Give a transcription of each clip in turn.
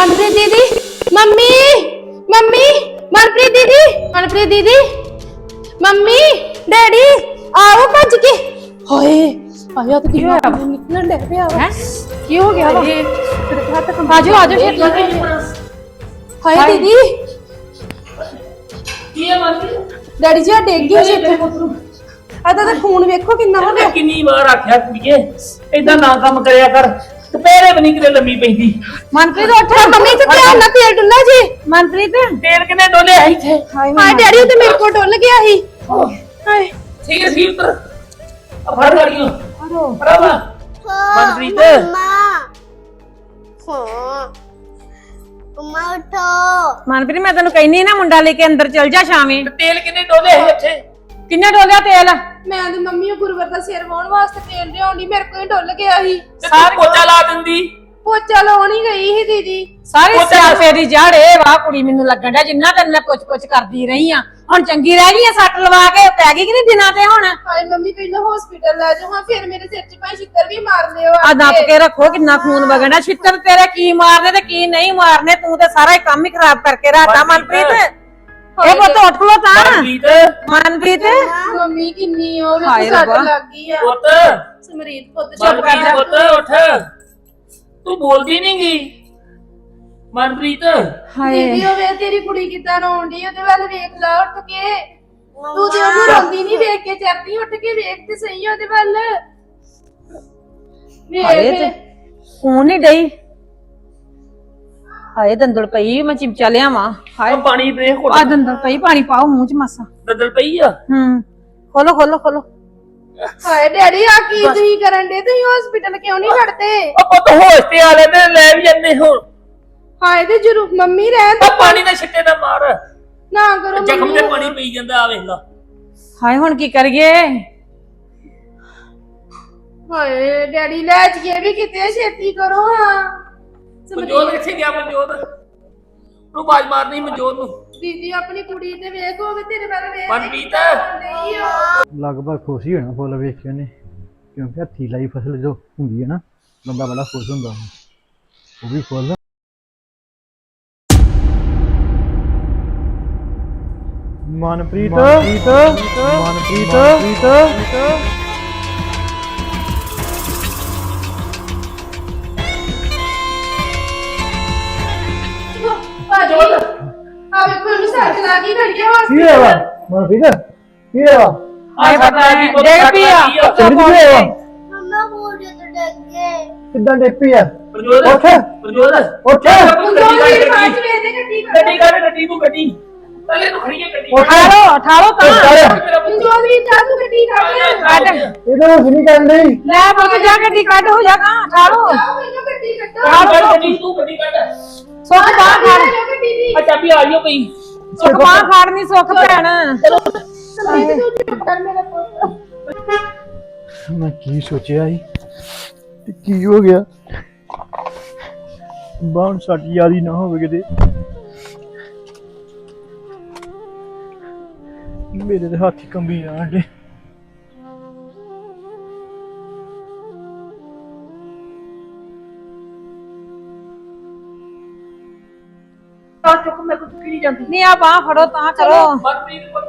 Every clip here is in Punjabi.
ਮਨਪ੍ਰੀਤ ਦੀਦੀ ਮੰਮੀ ਮੰਮੀ ਮਨਪ੍ਰੀਤ ਦੀਦੀ ਮਨਪ੍ਰੀਤ ਦੀਦੀ ਮੰਮੀ ਡੈਡੀ ਆਓ ਭੱਜ ਕੇ। ਹੋਏ ਆਇਆ ਤਾਂ ਕੀ ਹੋਇਆ ਨਿਕਲਣ ਲੱਗ ਪਿਆ ਵਾ। ਕੀ ਹੋ ਗਿਆ ਵਾ? ਆਜੋ ਆਜੋ ਛੇਤੀ ਹਾਏ। ਦੀਦੀ। ਕੀ ਹੈ ਮਨਪ੍ਰੀਤ ਡੈਡੀ ਜੀ ਆ ਡੇਗ ਗਈ ਜੀ ਇੱਥੇ। ਆਦਾ ਤਾਂ ਖੂਨ ਵੇਖੋ ਕਿੰਨਾ ਹੋ ਗਿਆ ਕਿੰਨੀ ਵਾਰ ਆਖਿਆ ਕੁੜੀਏ ਏਦਾਂ ਨਾ ਕੰਮ ਕਰਿਆ ਕਰ। ਦੁਪਹਿਰੇ ਵੀ ਨਹੀਂ ਕਿਤੇ ਲੰਮੀ ਪੈਂਦੀ। ਮਨਪ੍ਰੀਤ ਉੱਠ ਮੰਮੀ ਤੇ ਧਿਆਨ ਨਾਲ ਤੇਲ ਡੁੱਲਾ ਜੀ। ਮਨਪ੍ਰੀਤ। ਤੇਲ ਕਿਨੇ ਡੋਲੇ ਹੈ ਇੱਥੇ? ਹਾਏ ਡੈਡੀ ਉਹ ਤੇ ਮੇਰੇ ਕੋਲ ਡੁੱਲ ਗਿਆ ਸੀ। ਹਾਏ। ਠੀਕ ਹੈ ਸੀ ਉੱਤਰ ਆ ਫੜ ਗਾੜੀਆਂ। ਅਰੋ ਫੜਾ ਮਨਪ੍ਰੀਤ। ਮੰਮਾ। ਉਠੋ। ਮਨਪ੍ਰੀਤ ਮੈਂ ਤੈਨੂੰ ਕਹਿੰਨੀ ਨਾ ਮੁੰਡਾ ਲੈ ਕੇ ਅੰਦਰ ਚਲ ਜਾ ਸ਼ਾਮੇ। ਤੇ ਤੇਲ ਕਿਨੇ ਡੋਲੇ ਹੈ ਇੱਥੇ? ਕਿੰਨੇ ਡੋਲਿਆ ਤੇਲ? ਮੈਂ ਤੇ ਮੰਮੀ ਉਹ ਗੁਰਵਰ ਦਾ ਸਿਰ ਵਾਉਣ ਵਾਸਤੇ ਤੇਲ ਲਿਆਉਣੀ ਮੇਰੇ ਕੋਲ ਹੀ ਡੁੱਲ ਗਿਆ ਸੀ। ਤੇ ਤੂੰ ਪੋਚਾ ਲਾ ਦਿੰਦੀ। ਪੋਚਾ ਲਾਉਣ ਹੀ ਗਈ ਸੀ ਦੀਦੀ। ਸਾਰੀ ਉਹ ਤਾਂ- ਦੀ ਜੜ ਇਹ ਵਾਹ ਕੁੜੀ ਮੈਨੂੰ ਲੱਗਣ ਡਿਆ ਜਿੰਨਾ ਤੈਨੂੰ ਮੈਂ ਪੁੱਛ ਪੁੱਛ ਕਰਦੀ ਰਹੀ ਆ। ਹੁਣ ਚੰਗੀ ਰਹਿ ਗਈ ਆ ਸੱਟ ਲਵਾ ਕੇ ਪੈ ਗਈ ਕਿ ਨਹੀਂ ਦਿਨਾਂ ਤੇ ਹੁਣ? ਹਾਏ ਮੰਮੀ ਪਹਿਲਾਂ ਹਸਪੀਟਲ ਲੈ ਜਾਓ ਹਾਂ ਫਿਰ ਮੇਰੇ ਸਿਰ 'ਚ ਭਾਈ ਛਿੱਤਰ ਵੀ ਮਾਰ ਲਿਓ ਆ ਦੱਬ ਕੇ। ਰੱਖੋ ਕਿੰਨਾ ਖੂਨ ਵਗਣਾ ਛਿੱਤਰ ਤੇਰੇ ਕੀ ਮਾਰਨੇ ਤੇ ਕੀ ਨਹੀਂ ਮਾਰਨੇ ਤੂੰ ਤੇ ਸਾਰਾ ਹੀ ਕੰਮ ਹੀ ਖਰਾਬ ਕਰਕੇ ਰੱਖਤਾ ਮਨਪ੍ਰੀਤ। ਇਹ ਪੁੱਤ ਉੱਠ ਲੋ ਤਾਂ। ਮਨਪ੍ਰੀਤ। ਮਨਪ੍ਰੀਤ। ਮੰਮੀ ਕਿੰਨੀ ਉਹ ਹਾਏ ਸੱਟ ਰੱਬਾ। ਲੱਗ ਗਈ ਆ। ਪੁੱਤ। ਸਮਰੀਤ ਪੁੱਤ ਚੁੱਪ ਕਰ ਮਨਪ੍ਰੀਤ ਜਾ। ਪੁੱਤ ਉੱਠ। ਤੂੰ ਬੋਲਦੀ ਨਹੀਂ ਗਈ ਮਨਪ੍ਰੀਤ। ਦੀਦੀ ਉਹ ਵੇ ਤੇਰੀ ਕੁੜੀ ਕਿੱਦਾਂ ਰੋਣ ਡਈ ਉਹਦੇ ਵੱਲ ਵੇਖ ਲੈ ਉੱਠ ਕੇ। ਤੂੰ ਤੇ ਉਹਨੂੰ ਰੋਂਦੀ ਨਹੀਂ ਵੇਖ ਕੇ ਚਰਦੀ ਉੱਠ ਕੇ ਵੇਖ ਤੇ ਸਹੀ ਉਹਦੇ ਵੱਲ। ਹਾਏ ਤੇ ਵੇਖ ਖੂਨ ਨਹੀਂ ਡਈ। ਹਾਏ ਦੰਦਲ ਪਈ ਮੈਂ ਚਿਮਚਾ ਲਿਆਵਾਂ ਹਾਏ। ਆ ਪਾਣੀ ਦੇ ਆ ਘੁੱਟ ਦੰਦਲ ਪਈ ਪਾਣੀ ਪਾਓ ਮੂੰਹ ਚ ਮਾਸਾ। ਬਦਲ ਪਈ ਆ? ਹੂੰ ਖੋਲੋ ਖੋਲੋ ਖੋਲੋ। ਹਾਏ ਡੈਡੀ ਆ ਕੀ ਤੁਸੀਂ ਕਰਨ ਦੇ ਤੁਸੀਂ ਹਸਪੀਟਲ ਕਿਉਂ ਨਹੀਂ ਖੜਦੇ ਉਹ ਪੁੱਤ ਹੋਸ਼ ਤੇ ਆ ਲੈ ਤੇ ਲੈ ਵੀ ਜੰਨੇ ਹੁਣ। ਹਾਏ ਤੇ ਜਰੂ ਮੰਮੀ ਰਹਿਣ ਆ ਦੋ ਪਾਣੀ ਦੇ ਛਿੱਟੇ ਨਾ ਮਾਰ। ਨਾ ਕਰੋ ਜ਼ਖਮ ਤੇ ਪਾਣੀ ਪਈ ਜਾਂਦਾ ਆ ਵੇਖ ਲਾ। ਹਾਏ ਹੁਣ ਕੀ ਕਰੀਏ? ਹਾਏ ਡੈਡੀ ਲੈ ਜੀਏ ਵੀ ਕਿਤੇ ਛੇਤੀ ਕਰੋ ਹਾਂ। ਮਨਜੋਤ ਕਿੱਥੇ ਗਿਆ ਮਨਜੋਤ। ਨੂੰ ਬਾਜ ਮਾਰਨੀ ਮਨਜੋਤ ਨੂੰ। ਦੀਦੀ ਆਪਣੀ ਕੁੜੀ ਤੇ ਵੇਖ ਹੋਵੇ ਤੇਰੇ ਵੱਲ ਵੇਖ। ਮਨਪ੍ਰੀਤ ਨਹੀਂ ਉਹ ਲਗਭਗ ਖੁਸ਼ ਹੀ ਹੋਣਾ ਫੁੱਲ ਵੇਖ ਕੇ ਉਹਨੇ। ਕਿਉਂਕਿ ਹੱਥੀ ਲਾਈ ਫਸਲ ਜੋ ਹੁੰਦੀ ਹੈ ਨਾ ਬੰਦਾ ਬੜਾ ਖੁਸ਼ ਹੁੰਦਾ ਉਹ ਵੀ ਫੁੱਲ ਮਨਪ੍ਰੀਤ। ਮਨਪ੍ਰੀਤ। ਮਨਪ੍ਰੀਤ। ਮਨਪ੍ਰੀਤ। ਇਹਨੂੰ ਸੱਟ ਲੱਗ ਗਈ ਘੜੀਏ ਕੀ ਹਸਪੀਟਲ ਹੈ ਵਾ ਮਨਪ੍ਰੀਤ ਕੀ ਹੈ ਵਾ ਆਏ ਪਤਾ ਕੀ ਪੁੱਤ ਡਿੱਗ ਪਈ ਆ। ਤੇਰੀ ਕੀ ਹੈ ਵਾ ਮੰਮਾ ਬੋਲ ਜੇ ਤੇ ਡਰ ਗਏ ਕਿੱਦਾਂ ਡੇਪੀ ਆ ਮਨਜੋਤ ਉੱਠ ਮਨਜੋਤ ਉੱਠ ਗੱਡੀ ਕੱਢ ਦੋਵੇਂ ਗੱਡੀ ਬਾਅਦ ਚ ਵੇਖ ਦੇ ਗੱਡੀ ਗੱਡੀ ਕੱਢ ਗੱਡੀ ਨੂੰ ਗੱਡੀ ਪਹਿਲੇ ਨੂੰ ਖੜੀ ਹੈ ਗੱਡੀ ਉੱਠ ਠਾਲੋ ਠਾਲੋ ਤਾਂ ਮੇਰਾ ਪੁੱਤ ਜੋਦ ਵੀ ਜਾ ਤੂੰ ਗੱਡੀ ਕੱਢ ਕੱਢ ਇਹਦੇ ਨੂੰ ਨਹੀਂ ਕਰਨ ਡਈ ਲੈ ਬੁੱਤ ਜਾ ਗੱਡੀ ਕੱਢ ਹੋ ਜਾ ਕਾਂ ਠਾਲੋ ਆਓ ਮੈਨੂੰ ਗੱਡੀ ਕੱਢੋ ਕੱਢ ਕੱਢ ਗੱਡੀ ਤੂੰ ਗੱਡੀ ਕੱਢ ਸੁੱਖ ਬਾਹ ਆ ਫੜ ਜਾਓ ਗੱਡੀ ਦੀ ਆ ਚਾਬੀ ਆ ਗਈ ਪਈ ਸੁੱਖ ਬਾਹ ਫੜਨੀ ਸੁੱਖ ਭੈਣ ਸਮਰੀਤ ਤੂੰ ਚੁੱਪ ਕਰ ਮੇਰਾ ਪੁੱਤ ਮੈਂ ਕੀ ਸੋਚਿਆ ਸੀ? ਤੇ ਕੀ ਹੋ ਗਿਆ? ਬਾਹਰ ਸੱਟ ਯਾਦੀ ਨਾ ਹੋਵੇ ਕਿਤੇ। ਮੇਰੇ ਦੇ ਹੱਥ ਹੀ ਕੰਬੀ ਜਾਣ ਆ ਚੁੱਕ ਮੈਂ ਕੁਝ ਨਹੀਂ ਜਾਂਦੀ। ਨਹੀਂ ਆ ਬਾਹ ਫੜੋ ਤਾਂ ਕਰੋ। ਮਨਪ੍ਰੀਤ ਪੁੱਤ।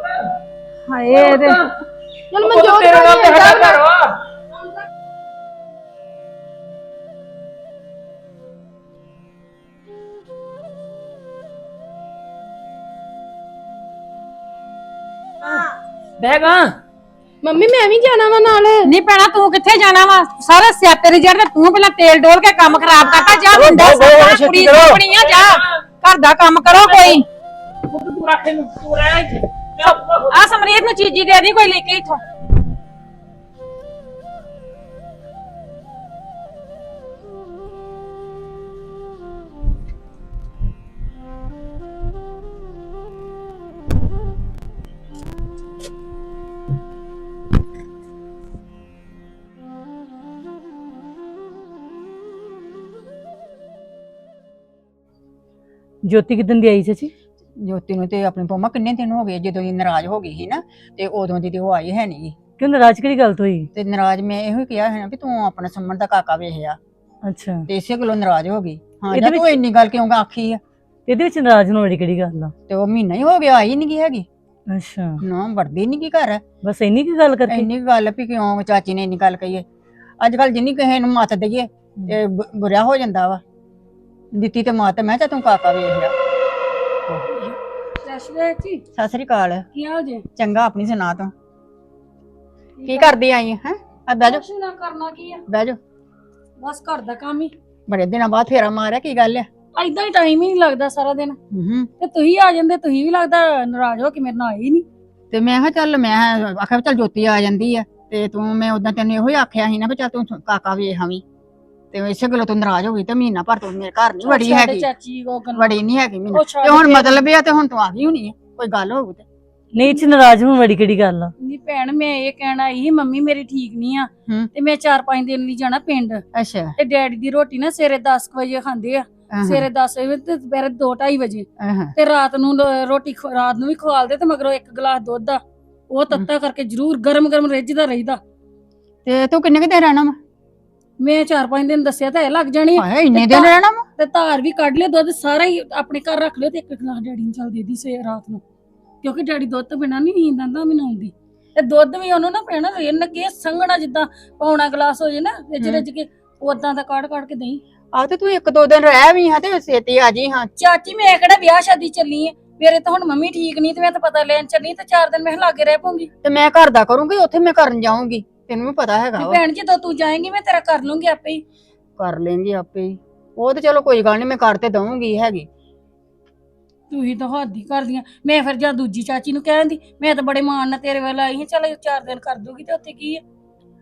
ਹਾਏ ਤੇ ਚਲ ਪੁੱਤ ਮਨਜੋਤ ਤੇਰੇ ਨਾਲ ਤੇ ਘਰ ਵਾ ਬੈਗਾ ਮੰਮੀ ਮੈਂ ਵੀ ਜਾਣਾ ਵਾ ਨਾਲ। ਨਹੀਂ ਪੈਣਾ ਤੂੰ ਕਿੱਥੇ ਜਾਣਾ ਵਾ? ਸਾਰੇ ਸਿਆਪੇ ਦੀ ਜੜ ਤੇ ਤੂੰ ਪਹਿਲਾਂ ਤੇਲ ਡੋਲ ਕੇ ਕੰਮ ਖਰਾਬ ਕਰਤਾ ਜਾ ਮੁੰਡਾ ਸਾਡਾ ਕੁੜੀ ਕਰੋ। ਆਪਣੀਆਂ ਜਾ। ਘਰ ਦਾ ਕੰਮ ਕਰੋ ਕੋਈ। ਤੂੰ ਰੱਖ ਇਹਨੂੰ ਤੂੰ ਰਹਿ ਇੱਥੇ। ਜਾ ਪੁੱਤ। ਆ ਸਮਰੀਤ ਨੂੰ ਚੀਜ਼ੀ ਦੇ ਦੀ ਕੋਈ ਲੈ ਕੇ ਇਥੋਂ। ਜੋਤੀ ਕਿਦਨ ਦੀ ਆਈ ਚਾਚੀ ਜੋਤੀ ਨੂੰ ਤੇ ਆਪਣੀ ਪੋਮਾ ਕਿੰਨੇ ਦਿਨ ਹੋ ਗਏ ਜਦੋਂ ਦੀ ਨਾਰਾਜ਼ ਹੋ ਗਈ ਸੀ ਨਾ ਤੇ ਉਦੋਂ ਦੀ ਤੇ ਉਹ ਆਈ ਹੈ ਨਹੀਂ। ਕਿਉਂ ਨਾਰਾਜ਼ ਕਿਹੜੀ ਗੱਲ ਤੋਂ ਹੋਈ? ਤੇ ਨਾਰਾਜ਼ ਮੈਂ ਇਹੋ ਹੀ ਕਿਹਾ ਹੈ ਨਾ ਵੀ ਤੂੰ ਆਪਣਾ ਸੰਮਣ ਦਾ ਕਾਕਾ ਵੇਖਿਆ ਅੱਛਾ। ਤੇ ਇਸੇ ਗੱਲੋਂ ਨਾਰਾਜ਼ ਹੋ ਗਈ। ਹਾਂ ਇਹਦੇ ਤੂੰ ਇੰਨੀ ਗੱਲ ਕਿਉਂ ਆਖੀ ਆ? ਇਹਦੇ ਵਿੱਚ ਨਾਰਾਜ਼ ਹੋਣ ਵਾਲੀ ਕਿਹੜੀ ਗੱਲ ਆ? ਤੇ ਉਹ ਮਹੀਨਾ ਹੀ ਹੋ ਗਿਆ ਆਈ ਨਹੀਂ ਗਈ ਹੈਗੀ। ਅੱਛਾ। ਨਾ ਵੜਦੀ ਨਹੀਂ ਕੀ ਘਰ। ਬਸ ਇੰਨੀ ਕੀ ਗੱਲ ਕਰਕੇ? ਇੰਨੀ ਗੱਲ ਵੀ ਕਿਉਂ ਚਾਚੀ ਨੇ ਇੰਨੀ ਗੱਲ ਕਹੀ ਹੈ। ਅੱਜ ਕੱਲ ਜਿੰਨੀ ਕਿਸੇ ਨੂੰ ਮੱਤ ਦਈਏ ਤੇ ਬੁ- ਬੁਰਾ ਹੋ ਜਾਂਦਾ ਵਾ। ਦਿੱਤੀ ਤੇ ਮੱਤ ਮੈਂ ਕਿਹਾ ਤੂੰ ਕਾਕਾ ਵੇਖ ਲਿਆ। ਸਸ਼ਰੇ ਜੀ ਸਤਿ ਸ੍ਰੀ ਅਕਾਲ। ਕੀ ਹਾਲ ਜੇ? ਚੰਗਾ ਆਪਣੀ ਸੁਣਾ ਤੂੰ। ਕੀ ਕਰਦੀ ਆਈ ਹੈ? ਆ ਬਹਿ ਜਾ। ਕੁਛ ਨਾ ਕਰਨਾ ਕੀ ਆ? ਬਹਿ ਜਾ। ਬਸ ਘਰ ਦਾ ਕੰਮ ਹੀ। ਬੜੇ ਦਿਨਾਂ ਬਾਅਦ ਫੇਰਾ ਮਾਰਿਆ ਕੀ ਗੱਲ ਹੈ ਐਦਾਂ ਹੀ ਟਾਈਮ ਹੀ ਨਹੀਂ ਲੱਗਦਾ ਸਾਰਾ ਦਿਨ। ਹੂੰ ਤੇ ਤੁਸੀਂ ਆ ਜਾਂਦੇ ਤੁਸੀਂ ਵੀ ਲੱਗਦਾ ਨਾਰਾਜ਼ ਹੋ ਕੇ ਮੇਰੇ ਨਾਲ ਆਏ ਹੀ ਨਹੀਂ। ਤੇ ਮੈਂ ਕਿਹਾ ਚੱਲ ਮੈਂ ਆਖਿਆ ਵੀ ਚੱਲ ਜੋਤੀ ਆ ਜਾਂਦੀ ਆ। ਤੇ ਤੂੰ ਮੈਂ ਉਦਾਂ ਤੈਨੂੰ ਇਹੋ ਹੀ ਆਖਿਆ ਸੀ ਨਾ ਵੀ ਚੱਲ ਤੂੰ ਕਾਕਾ ਵੇਖ ਆਵੀਂ। ਤੇ ਇਸੇ ਗੱਲੋਂ ਤੂੰ ਨਾਰਾਜ਼ ਹੋ ਗਈ ਤੇ ਮਹੀਨਾ ਭਰ ਤੂੰ ਮੇਰੇ ਘਰ ਨਹੀਂ ਵੜੀ ਸਾਡੇ ਹੈਗੀ। ਚਾਚੀ ਕੋ ਗੱਲਾਂ ਵੜੀ ਨਹੀਂ ਹੈਗੀ ਉਹ ਛੱਡ ਤੇ ਹੁਣ ਮਤਲਬ ਇਹ ਆ ਤੇ ਹੁਣ ਤੂੰ ਆ ਗਈ ਹੋਣੀ ਕੋਈ ਗੱਲ ਹੋਊ ਤੇ। ਨਹੀਂ ਚ ਨਾਰਾਜ਼ ਹੋਣ ਵਾਲੀ ਕਿਹੜੀ ਗੱਲ ਆ? ਨਹੀਂ ਭੈਣ ਮੈਂ ਇਹ ਕਹਿਣਾ ਸੀ ਮੰਮੀ ਮੇਰੀ ਠੀਕ ਨਹੀਂ ਆ। ਹੂੰ। ਤੇ ਮੈਂ 4-5 ਦਿਨ ਲਈ ਜਾਣਾ ਪਿੰਡ। ਅੱਛਾ। ਤੇ ਡੈਡੀ ਦੀ ਰੋਟੀ ਨਾ ਸਵੇਰੇ 10 ਕੁ ਵਜੇ ਖਾਂਦੇ ਆ। ਸਵੇਰੇ 10 ਵਜੇ ਤੇ ਦੁਪਹਿਰੇ 2-2:30 ਵਜੇ। ਤੇ ਰਾਤ ਨੂੰ ਲ- ਰੋਟੀ ਰਾਤ ਨੂੰ ਵੀ ਖਵਾਲਦੇ ਤੇ ਮਗਰੋਂ ਇੱਕ ਗਲਾਸ ਦੁੱਧ ਦਾ ਉਹ ਤੱਤਾ ਕਰਕੇ ਜ਼ਰੂਰ ਗਰਮ-ਗਰਮ ਰਿੱਝਦਾ ਰਹਿੰਦਾ। ਤੇ ਤੂੰ ਕਿੰਨੇ ਕੁ ਦਿਨ ਰਹਿਣਾ ਵਾ? ਮੈਂ 4-5 ਦਿਨ ਦੱਸਿਆ ਤਾਂ ਇਹ ਲੱਗ ਜਾਣੀ ਆ। ਹਾਏ ਇੰਨੇ ਦਿਨ ਰਹਿਣਾ ਵਾ? ਤੇ ਧਾਰ ਵੀ ਕੱਢ ਲਿਓ ਦੁੱਧ ਸਾਰਾ ਹੀ ਆਪਣੇ ਘਰ ਰੱਖ ਲਿਓ ਤੇ ਇੱਕ ਗਲਾਸ ਡੈਡੀ ਨੂੰ ਚੱਲ ਦੇ ਦੀ ਸਵੇਰ ਰਾਤ ਨੂੰ। ਕਿਉਂਕਿ ਡੈਡੀ ਦੁੱਧ ਤੋਂ ਬਿਨਾਂ ਨਹੀਂ ਨੀਂਦ ਆਂਦਾ ਮੈਨੂੰ ਆਉਂਦੀ। ਤੇ ਦੁੱਧ ਵੀ ਉਹਨੂੰ ਨਾ ਪੈਣਾ ਰਿੰਨ ਕੇ ਸੰਘਣਾ ਜਿੱਦਾਂ ਪੌਣਾ ਗਲਾਸ ਹੋ ਜੇ ਨਾ ਵਿੱਚ ਹੂੰ। ਰਿੱਝ ਕੇ ਉਦਾਂ ਦਾ ਕਾੜ ਕਾੜ ਕੇ ਦੇਈ ਆ ਤੇ ਤੂੰ ਇੱਕ ਦੋ ਦਿਨ ਰਹਿ ਵੀ ਹਾਂ ਤੇ ਛੇਤੀ ਆ ਜੀ ਹਾਂ। ਚਾਚੀ ਮੈਂ ਕਿਹੜਾ ਵਿਆਹ ਸ਼ਾਦੀ ਚੱਲੀ ਐ ਮੇਰੇ ਤਾਂ ਹੁਣ ਮੰਮੀ ਠੀਕ ਨਹੀਂ ਤੇ ਮੈਂ ਤਾਂ ਪਤਾ ਲੈਣ ਚੱਲੀ ਤੇ ਚਾਰ ਦਿਨ ਮੈਂ ਲਾਗੇ ਰਹਿ ਪਊਂਗੀ। ਤੇ ਮੈਂ ਘਰ ਦਾ ਕਰੂੰਗੀ ਉੱਥੇ ਮੈਂ ਕਰਨ ਜਾਊਂਗੀ। ਤੈਨੂੰ ਵੀ ਪਤਾ ਹੈਗਾ ਤੇ ਵਾ। ਭੈਣ ਜਦੋਂ ਤੂੰ ਜਾਏਂਗੀ ਮੈਂ ਤੇਰਾ ਕਰ ਲੂੰਗੀ ਆਪੇ ਹੀ। ਕਰ ਲੈਂਗੀ ਆਪੇ ਹੀ। ਉਹ ਤੇ ਚਲੋ ਕੋਈ ਗੱਲ ਨਹੀਂ ਮੈਂ ਕਰ ਤੇ ਦਊਂਗੀ ਹੈਗੀ। ਤੂੰ ਹੀ ਤਾਂ ਹੱਦੀ ਕਰਦੀਆਂ ਮੈਂ ਫਿਰ ਜਾਂ ਦੂਜੀ ਚਾਚੀ ਨੂੰ ਕਹਿੰਦੀ ਮੈਂ ਤਾਂ ਬੜੇ ਮਾਣ ਨਾਲ ਤੇਰੇ ਵੱਲ ਆਈ ਹਾਂ। ਚੱਲ ਚਾਰ ਦਿਨ ਕਰ ਦੂਗੀ ਤੇ ਉੱਥੇ ਕੀ ਹੈ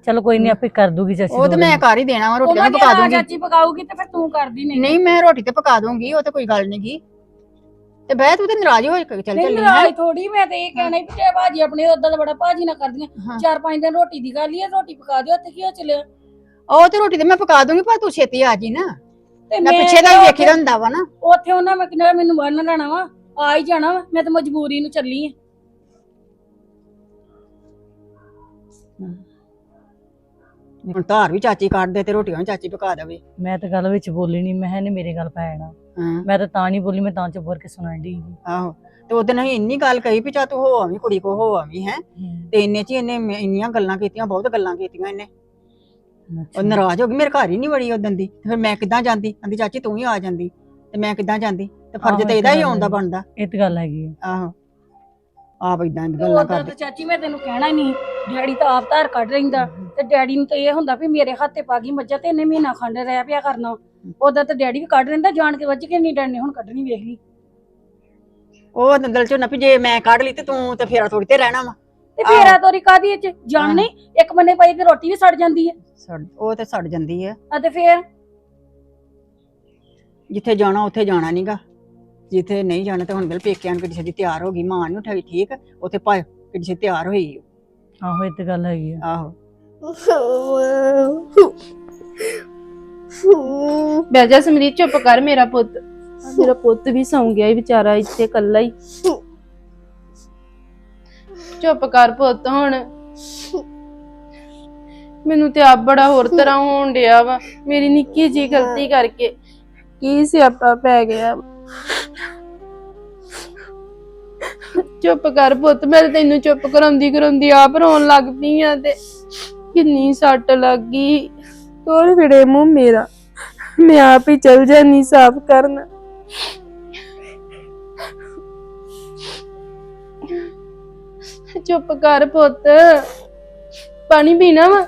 ਚਲੋ ਕੋਈ ਨਹੀਂ ਆਪੇ ਕਰ ਦੂਗੀ ਚਾਚੀ ਉਹ ਤੇ ਮੈਂ। ਕਰ ਹੀ ਦੇਣਾ ਵਾ ਉਹ ਰੋਟੀ ਮੈਂ ਮੈਂ ਪਕਾ ਦੂੰਗੀ। ਚਾਚੀ ਪਕਾਊਗੀ ਤੇ ਫਿਰ ਤੂੰ ਕਰਦੀ ਨਹੀਂ। ਨਹੀਂ ਮੈਂ ਰੋਟੀ ਤੇ ਪਕਾ ਦੂੰਗੀ ਉਹ ਤੇ ਕੋਈ ਗੱਲ ਨਹੀਂ ਗੀ। ਤੇ ਬਹਿ ਤੂੰ ਤੇ ਨਾਰਾਜ਼ ਹੋ ਕੇ ਚੱਲ ਚੱਲੀ ਨਾਰਾਜ਼ ਥੋੜੀ ਮੈਂ ਤੇ ਇਹ ਕਹਿਣਾ ਵੀ ਤੇ ਭਾਜੀ ਆਪਣੇ ਉਦਾਂ ਦਾ ਬੜਾ ਭਾਜੀ ਨਾ ਕਰਦੀਆਂ। ਚਾਰ ਪੰਜ ਦਿਨ ਰੋਟੀ ਦੀ ਗੱਲ ਹੀ ਹੈ ਰੋਟੀ ਪਕਾ ਦਿਓ ਉੱਥੇ ਕੀ ਹੋ ਚੱਲਿਆ? ਉਹ ਤੇ ਰੋਟੀ ਤੇ ਮੈਂ ਪਕਾ ਦੂੰਗੀ ਪਰ ਤੂੰ ਛੇਤੀ ਆ ਜੀ ਨਾ। ਤੇ ਮੈਂ ਪਿੱਛੇ ਦਾ ਵੀ ਉੱਥੇ- ਵੇਖੀਦਾ ਹੁੰਦਾ ਵਾ ਨਾ। ਉੱਥੇ ਉਹਨਾਂ ਮੈਂ ਕਿਹਾ ਮੈਨੂੰ ਬੰਨ ਲੈਣਾ ਵਾ ਆ ਹੀ ਜਾਣਾ ਵਾ ਮੈਂ ਤਾਂ ਮਜਬੂਰੀ ਨੂੰ ਚੱਲੀ ਆ। ਹੁਣ ਧਾਰ ਵੀ ਚਾਚੀ ਕੱਢ ਦੇ ਤੇ ਰੋਟੀਆਂ ਵੀ ਚਾਚੀ ਪਕਾ ਦੇਵੇ। ਮੈਂ ਤਾਂ ਗੱਲ ਵਿੱਚ ਬੋਲੀ ਨਹੀਂ ਮੈਂ ਨੇ ਮੇਰੇ ਗੱਲ ਪੈਣਾ। ਹਾਂ। ਮੈਂ ਤਾਂ ਤਾਂ ਨਹੀਂ ਬੋਲੀ ਮੈਂ ਤਾਂ ਚੁੱਪ ਕਰਕੇ ਸੁਣਨ ਦੀ ਆਹੋ ਤੇ ਉਹਦੇ ਨਾਲ ਇੰਨੀ ਗੱਲ ਕਹੀ ਵੀ ਚਾ ਤੂੰ ਹੋ ਆਵੀਂ ਕੁੜੀ ਕੋ ਹੋ ਆਵੀਂ ਹੈ। ਤੇ ਇੰਨੇ ਚ ਹੀ ਇਹਨੇ ਮ- ਇੰਨੀਆਂ ਗੱਲਾਂ ਕੀਤੀਆਂ ਬਹੁਤ ਗੱਲਾਂ ਕੀਤੀਆਂ ਇਹਨੇ। ਉਹ ਨਾਰਾਜ਼ ਹੋ ਗਈ ਮੇਰੇ ਘਰ ਹੀ ਨਹੀਂ ਵੜੀ ਉਦੋਂ ਦੀ। ਤੇ ਫਿਰ ਮੈਂ ਕਿੱਦਾਂ ਜਾਂਦੀ? ਕਹਿੰਦੀ ਚਾਚੀ ਤੂੰ ਹੀ ਆ ਜਾਂਦੀ। ਤੇ ਮੈਂ ਕਿੱਦਾਂ ਜਾਂਦੀ? ਤੇ ਫਰਜ਼ ਤੇ ਇਹ ਇਹਦਾ ਹੀ ਆਉਣ ਦਾ ਗੱਲ ਹੈ। ਬਣਦਾ। ਇਹ ਤਾਂ ਗੱਲ ਹੈਗੀ। ਆਹੋ। ਆਪ ਇਦਾਂ ਗੱਲਾਂ ਉਦਾਂ ਕਰਦੀ। ਤਾਂ ਚਾਚੀ ਮੈਂ ਤੈਨੂੰ ਕਹਿਣਾ ਹੀ ਨਹੀਂ ਡੈਡੀ ਤਾਂ ਆਪ ਧਾਰ ਕੱਢ ਰਹਿੰਦਾ ਤੇ ਡੈਡੀ ਨੂੰ ਤਾਂ ਇਹ ਹੁੰਦਾ ਵੀ ਮੇਰੇ ਹੱਥੇ ਪਾ ਗਈ ਮੱਝਾਂ ਤੇ ਇਹਨੇ ਮਹੀਨਾ ਖੰਡ ਰਹਿ ਪਿਆ ਕਰਨਾ। ਉਦਾਂ ਤਾਂ ਡੈਡੀ ਵੀ ਕੱਢ ਰਹਿੰਦਾ ਜਾਣ ਕੇ ਵੱਜ ਕੇ ਨਹੀਂ ਡੈਡੀ ਨੇ ਹੁਣ ਕੱਢਣੀ ਵੇਖ ਲਈ। ਉਹ ਦਿਲ ਚ ਨਾ ਵੀ ਜੇ ਮੈਂ ਕੱਢ ਲਈ ਤੇ ਤੂੰ ਤੇ ਫੇਰ ਥੋੜੀ ਤੇ ਰਹਿਣਾ ਵਾ। ਤੇ ਫੇਰ ਤੋਰੀ ਕਾਦੀ ਚ? ਜਾਣ ਨਹੀਂ ਇੱਕ ਬੰਨੇ ਪਾਈ ਤੇ ਰੋਟੀ ਵੀ ਸੜ ਜਾਂਦੀ ਹੈ। ਸੜ ਉਹ ਤੇ ਸੜ ਜਾਂਦੀ ਹੈ। ਆ ਤੇ ਫੇਰ? ਜਿੱਥੇ ਜਾਣਾ ਉੱਥੇ ਜਾਣਾ ਨਹੀਂਗਾ ਜਿੱਥੇ ਨਹੀਂ ਜਾਣਾ ਤੇ ਹੁਣ ਬਿਲ ਪੇਕਿਆਂ ਨੂੰ ਕਿਸੇ ਦੀ ਤਿਆਰ ਹੋ ਗਈ ਮਾਂ ਨੂੰ ਠਾਈ ਠੀਕ ਉੱਥੇ ਭਾਵੇਂ ਕਿਸੇ ਤਿਆਰ ਹੋਈ ਆਹੋ ਇਹ ਤਾਂ ਗੱਲ ਹੈਗੀ ਆ ਆਹੋ ਬਹਿ ਜਾ ਸਮਰੀਤ ਚੁੱਪ ਕਰ ਮੇਰਾ ਪੁੱਤ ਮੇਰਾ ਪੁੱਤ ਵੀ ਸੌਂ ਗਿਆ ਈ ਵਿਚਾਰਾ ਇੱਥੇ ਇਕੱਲਾ ਹੀ ਚੁੱਪ ਕਰ ਪੁੱਤ ਹੁਣ ਮੈਨੂੰ ਤੇ ਆਪ ਬੜਾ ਹੋਰ ਤਰ੍ਹਾਂ ਹੋਣ ਡਿਆ ਵਾ ਮੇਰੀ ਨਿੱਕੀ ਜੀ ਗਲਤੀ ਕਰਕੇ ਕੀ ਸਿਆਪਾ ਪੈ ਗਿਆ ਚੁੱਪ ਕਰ ਪੁੱਤ ਮੈਂ ਤਾਂ ਤੈਨੂੰ ਚੁੱਪ ਕਰਾਉਂਦੀ ਕਰਾਉਂਦੀ ਆਪ ਰੋਣ ਲੱਗ ਪਈ ਆ ਤੇ ਕਿੰਨੀ ਸੱਟ ਲੱਗ ਗਈ। ਤੋਰ ਫਿੜੇ ਮੂੰਹ ਮੇਰਾ ਮੈਂ ਆਪ ਹੀ ਚਲ ਜਾਨੀ ਸਾਫ਼ ਕਰਨ। ਚੁੱਪ ਕਰ ਪੁੱਤ ਪਾਣੀ ਪੀਣਾ ਵਾ?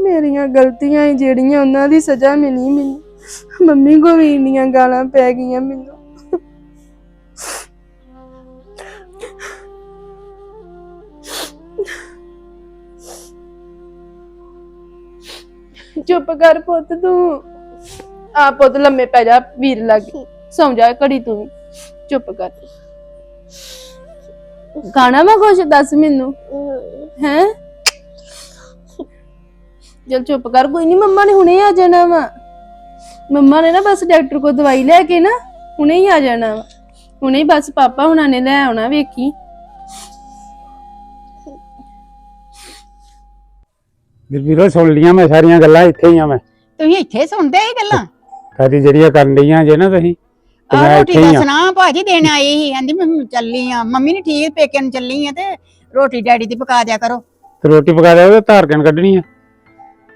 ਮੇਰੀਆਂ ਗਲਤੀਆਂ ਹੀ ਜਿਹੜੀਆਂ ਉਹਨਾਂ ਦੀ ਸਜ਼ਾ ਮਿਲੀ ਮੈਨੂੰ। ਮੰਮੀ ਕੋ ਵੀ ਇੰਨੀਆਂ ਗਾਲਾਂ ਪੈ ਗਈਆਂ ਮੈਨੂੰ। ਚੁੱਪ ਕਰ ਪੁੱਤ ਤੂੰ। ਆ ਪੁੱਤ ਲੰਮੇ ਪੈ ਜਾ, ਵੀਰ ਲੱਗ ਸੌਂ ਜਾ ਘੜੀ ਤੂੰ ਵੀ। ਚੁੱਪ ਕਰ। ਗਾਣਾ ਵਾ ਕੁਛ ਦੱਸ ਮੈਨੂੰ? ਹੈ? ਜਲ ਚੁੱਪ ਕਰ, ਕੋਈ ਨਹੀਂ ਮੰਮਾ ਨੇ ਹੁਣੇ ਆ ਜਾਣਾ ਵਾ। ਮੰਮਾ ਨੇ ਨਾ ਬਸ ਡਾਕਟਰ ਕੋ ਦਵਾਈ ਲੈ ਕੇ ਨਾ ਹੁਣੇ ਹੀ ਆ ਜਾਣਾ ਵਾ। ਹੁਣੇ ਹੀ ਬਸ ਪਾਪਾ ਹੁਣਾਂ ਨੇ ਲੈ ਆਉਣਾ ਵੇਖੀ। ਵੀਰੋ ਸੁਣ ਲੀਆਂ ਮੈਂ ਸਾਰੀਆਂ ਗੱਲਾਂ ਇੱਥੇ ਹੀ ਆ ਮੈਂ। ਤੁਸੀਂ ਇੱਥੇ ਸੁਣਦੇ ਇਹ ਗੱਲਾਂ? ਸਾਰੀ ਜਿਹੜੀਆਂ ਕਰਨ ਲਈਆਂ ਜੇ ਨਾ ਤੁਸੀਂ ਤੇ ਆ ਮੈਂ ਰੋਟੀ ਇੱਥੇ ਦਾ ਹੀ ਆ। ਸੁਣਾ ਭਾਜੀ ਦੇਣ ਆਈ ਸੀ ਕਹਿੰਦੀ ਮੈਂ ਚੱਲੀ ਆ। ਮੰਮੀ ਨੇ ਠੀਕ ਪੇਕੇ ਨੂੰ ਚੱਲੀ ਆ ਤੇ ਰੋਟੀ ਡੈਡੀ ਦੀ ਪਕਾ ਦਿਆ ਕਰੋ। ਤੇ ਰੋਟੀ ਪਕਾ ਦੇ ਉਹਦੇ ਧਾਰ ਕਿਨ ਕੱਢਣੀ ਆ?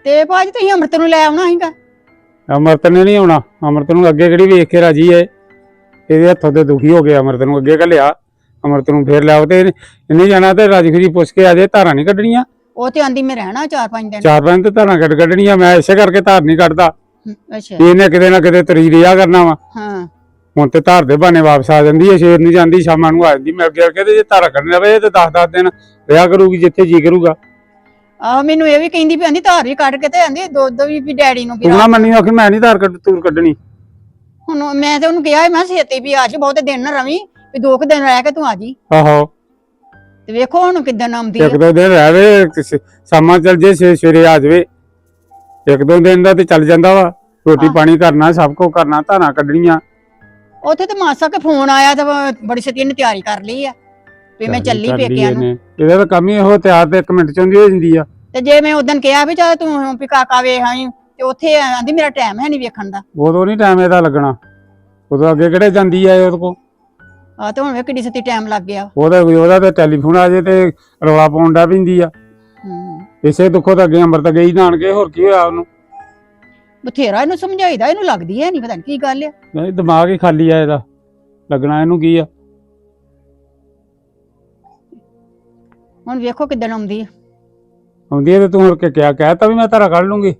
ਤੇ ਭਾਜੀ ਤੁਸੀਂ ਅੰਮ੍ਰਿਤ ਨੂੰ ਲੈ ਆਉਣਾ ਸੀਗਾ। ਅਮਰਤ ਨੇ ਨਹੀਂ ਆਉਣਾ। ਅਮਰਤ ਨੂੰ ਅੱਗੇ ਕਿਹੜੀ ਵੇਖ ਕੇ ਰਾਜੀ ਐ? ਇਹਦੇ ਹੱਥੋਂ ਤੇ ਦੁਖੀ ਹੋ ਗਿਆ ਅਮਰਤ ਨੂੰ ਅੱਗੇ ਘੱਲਿਆ। ਅਮਰਤ ਨੂੰ ਫੇਰ ਲਿਆਓ ਤੇ ਇਹਨੇ ਜਾਣਾ ਤੇ ਰਾਜੀ ਖੁਜੀ ਪੁੱਛ ਕੇ ਆ ਜੇ ਧਾਰਾਂ ਨਹੀਂ ਕੱਢਣੀਆਂ। ਉਹ ਤੇ ਆਂਦੀ ਮੈਂ ਰਹਿਣਾ ਚਾਰ ਪੰਜ ਦਿਨ। ਚਾਰ ਪੰਜ ਤੇ ਧਾਰਾਂ ਕੱਢ ਕੱਢਣੀਆਂ ਮੈਂ ਇਸੇ ਕਰਕੇ ਧਾਰ ਨਹੀਂ ਕੱਢਦਾ। ਅੱਛਾ। ਵੀ ਇਹਨੇ ਕਿਤੇ ਨਾ ਕਿਤੇ ਤਰੀ ਰਿਆ ਕਰਨਾ ਵਾ। ਹਾਂ। ਹੁਣ ਤੇ ਧਾਰ ਦੇ ਬਹਾਨੇ ਵਾਪਸ ਆ ਜਾਂਦੀ ਹੈ ਸ਼ੇਰ ਨੂੰ ਜਾਂਦੀ ਸ਼ਾਮਾਂ ਨੂੰ ਆ ਜਾਂਦੀ। ਮੈਂ ਅੱਗੇ ਕਹਿੰਦੇ ਜੇ ਧਾਰਾ ਕੱਢਣਾ ਪਏ ਤੇ 10-10 ਦਿਨ ਰਿਆ ਕਰੂਗੀ ਜਿੱਥੇ ਜੀ ਕਰੂਗਾ। ਆਹ ਮੈਨੂੰ ਇਹ ਵੀ ਕਹਿੰਦੀ ਵੀ ਆਂਦੀ ਧਾਰ ਵੀ ਕੱਢ ਕੇ ਤੇ ਆਂਦੀ ਦੁੱਧ ਵੀ ਵੀ ਡੈਡੀ ਨੂੰ ਤੂੰ ਪਿਲਾ ਨਾ ਮੰਨੀ ਆਖੀ ਮੈਂ ਨਹੀਂ ਧਾਰ ਕੱਢ ਤੂਰ ਕੱਢਣੀ। ਹੁਣ ਮੈਂ ਤੇ ਉਹਨੂੰ ਕਿਹਾ ਮੈਂ ਕਿਹਾ ਛੇਤੀ ਵੀ ਆ ਜੀ ਬਹੁਤੇ ਦਿਨ ਨਾ ਰਵੀ ਵੀ ਦੋ ਕੁ ਦਿਨ ਰਹਿ ਕੇ ਤੂੰ ਆ ਜੀ ਆਹੋ। ਤੇ ਵੇਖੋ ਹੁਣ ਕਿੱਦਣ ਆਉਂਦੀ ਹੈ ਇੱਕ ਦੋ ਦਿਨ ਰਹਿ ਵੇ ਕਿਸੇ- ਸ਼ਾਮਾਂ ਚੱਲ ਜੇ ਸਵੇ- ਸਵੇਰੇ ਆ ਜਾਵੇ। ਇੱਕ ਦੋ ਦਿਨ ਦਾ ਤੇ ਚੱਲ ਜਾਂਦਾ ਵਾ। ਰੋਟੀ। ਪਾਣੀ ਕਰਨਾ ਸਭ ਕੁਝ ਕਰਨਾ ਧਾਰਾਂ ਕੱਢਣੀਆਂ। ਉੱਥੇ ਤੇ ਮਾਸਾ ਕੇ ਫੋਨ ਆਇਆ ਤਾਂ ਬੜੀ ਛੇਤੀ ਇਹਨੇ ਤਿਆਰੀ ਕਰ ਲਈ ਆ। ਵੀ ਮੈਂ ਚੱਲੀ ਕਰ ਲਈ ਪੇਕਿਆਂ ਨੂੰ। ਇਹਨੇ। ਇਹਦਾ ਤਾਂ ਕੰਮ ਹੀ ਇਹੋ ਤਿਆਰ ਤੇ ਇੱਕ ਮਿੰਟ ਚ ਹੁੰਦੀ ਹੋ ਜਾਂਦੀ ਆ। ਤੇ ਜੇ ਮੈਂ ਉਦੋਂ ਕਿਹਾ ਵੀ ਚੱਲ ਤੂੰ ਵੀ ਕਾਕਾ ਵੇਖ ਆਈ ਤੇ ਉੱਥੇ ਆਂਦੀ ਮੇਰਾ ਟਾਈਮ ਹੈ ਨਹੀਂ ਵੇਖਣ ਦਾ। ਉਦੋਂ ਨਹੀਂ ਟਾਈਮ ਇਹਦਾ ਲੱਗਣਾ। ਉਦੋਂ ਅੱਗੇ ਕਿਹੜੇ ਜਾਂਦੀ ਆ ਉਹਦੇ ਕੋ ਆ ਤੇ ਹੁਣ ਵੇ ਕਿੱਡੀ ਛੇਤੀ ਟਾਈਮ ਲੱਗ ਗਿਆ। ਉਹਦਾ ਉਹਦਾ ਤੇ ਟੈਲੀਫੋਨ ਆ ਜੇ ਤੇ ਰੌਲਾ ਪਾਉਣ ਦਾ ਪੈਂਦੀ ਆ। ਇਸੇ ਦੁੱਖੋਂ ਤਾਂ ਅੱਗੇ ਅੰਮ੍ਰਿਤ ਗਈ ਨਾਨਕੇ ਹੋਰ ਕੀ ਹੋਇਆ ਉਹਨੂੰ? ਬਥੇਰਾ ਇਹਨੂੰ ਸਮਝਾਈਦਾ ਇਹਨੂੰ ਲੱਗਦੀ ਹੈ ਨਹੀਂ ਪਤਾ ਨਹੀਂ ਕੀ ਗੱਲ ਆ। ਨਹੀਂ ਦਿਮਾਗ ਹੀ ਖਾਲੀ ਆ ਇਹਦਾ। ਲੱਗਣਾ ਇਹਨੂੰ ਕੀ ਆ? ਹੁਣ ਵੇਖੋ ਕਿੱਦਣ ਆਉਂਦੀ ਆ। ਆਉਂਦੀ ਆ ਤੇ ਤੂੰ ਹੁਣ ਕਿ ਕਿਹਾ ਕਹਿਤਾ ਵੀ ਮੈਂ ਧਾਰਾ ਕੱਢ ਲੂੰਗੀ।